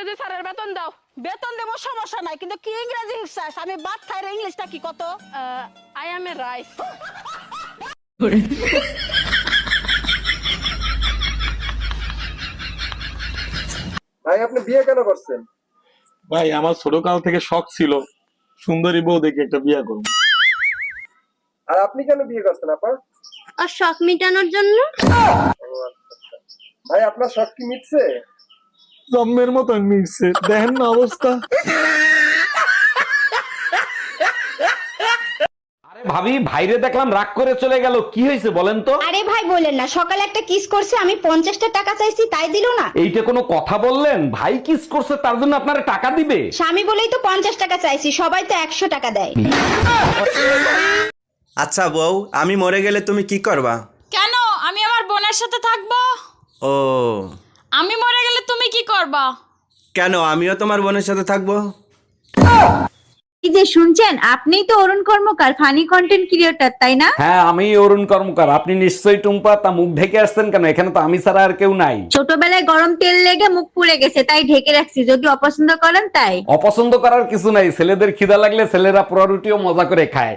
ইংরেজি স্যারের বেতন দাও। বেতন দেবো সমস্যা নাই কিন্তু কি ইংরেজি শিখছাস? আমি বাদ খাই রে ইংলিশটা কি কত? আই এম এ রাইস ভাই আপনি বিয়ে কেন করছেন? ভাই আমার ছোটকাল থেকে শখ ছিল সুন্দরী বউ দেখে একটা বিয়ে করব। আর আপনি কেন বিয়ে করছেন আপা? আর শখ মিটানোর জন্য? ভাই আপনার শখ কি মিটছে? জন্মের মতো মিশছে দেখেন না অবস্থা। আরে ভাবি ভাইরে দেখলাম রাগ করে চলে গেল। কি হয়েছে বলেন তো? আরে ভাই বলেন না। সকালে একটা কিস করছে আমি পঞ্চাশটা টাকা চাইছি তাই দিল না। এইটা কোনো কথা বললেন? ভাই কিস করছে তার জন্য আপনারা টাকা দিবে? স্বামী বলেই তো পঞ্চাশ টাকা চাইছি সবাই তো একশো টাকা দেয়। আচ্ছা বউ আমি মরে গেলে তুমি কি করবা? কেন? আমি আমার বোনের সাথে থাকব? ও করবা কেন? আমিও তোমার বোনের সাথে থাকব। এই যে শুনছেন আপনিই তো Arun Karmakar funny content creator তাই না? হ্যাঁ আমি অরুণ কর্মকার। আপনি নিশ্চয়ই টুম্পা তা মুখ ঢেকে আসছেন কেন? এখানে তো আমি ছাড়া আর কেউ নাই। ছোটবেলায় গরম তেল লেগে মুখ পুড়ে গেছে তাই ঢেকে রাখছি। যদি অপছন্দ করেন তাই। অপছন্দ করার কিছু নাই। ছেলেদের খিদা লাগলে ছেলেরা পোড়া রুটিও মজা করে খায়।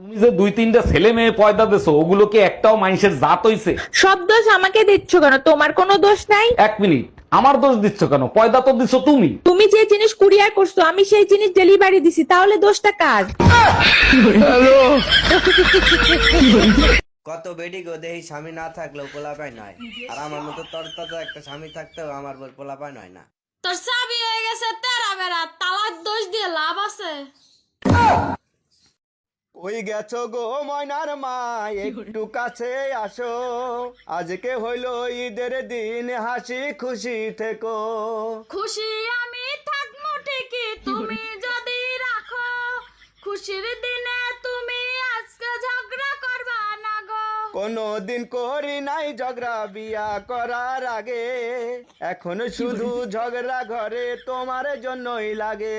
তুমি যে দুই তিনটা ছেলে মেয়ে পয়দা দেছো ওগুলো কি একটাও মানুষের জাত হইছে? সব দোষ আমাকে দিচ্ছ কেন? তোমার কোনো দোষ নাই? এক মিনিট। আমার দোষ দিচ্ছ কেন? পয়দা তো দিচ্ছ তুমি। তুমি যে জিনিস কুরিয়ার করছ আমি সেই জিনিস ডেলিভারি দিছি তাহলে দোষটা কার? কত বেডি গো দেহি স্বামী না থাকলেও পোলাপাই নয়। আর আমার মতো তরতাজা একটা স্বামী থাকতেও আমার বল পোলাপাই নয় না। তোর চাবি হয়ে গেছে তেরা বেড়া তালাক দোষ দিয়ে লাভ আছে। ওই গেছো গো ময়নার মা একটু কাছে আসো। আজকে হইল ঈদের দিন হাসি খুশি থেকো। খুশি আমি থাকব ঠিকই তুমি যদি রাখো। খুশির দিনে তুমি আজকে ঝগড়া করবা না গো। কোনো দিন করি নাই ঝগড়া বিয়া করার আগে। এখন শুধু ঝগড়া ঘরে তোমার জন্যই লাগে।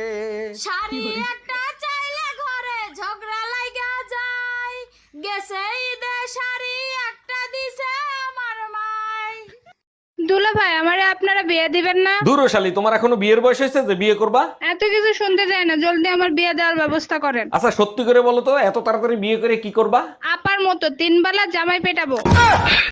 শাড়ি একটা চাইলে ঘরে ঝগড়া লাগা যায় গেছে শাড়ি একটা দিছে আমার মাই। দুলা ভাই আমারে আপনারা বিয়ে দিবেন না? দূরশালী তোমার এখনও বিয়ের বয়স হয়েছে যে বিয়ে করবা? এত কিছু শুনতে চাই না জলদি আমার বিয়ে দেওয়ার ব্যবস্থা করেন। আচ্ছা সত্যি করে বলো তো এত তাড়াতাড়ি বিয়ে করে কি করবা? আপার মতো তিন বেলা জামাই পেটাবো।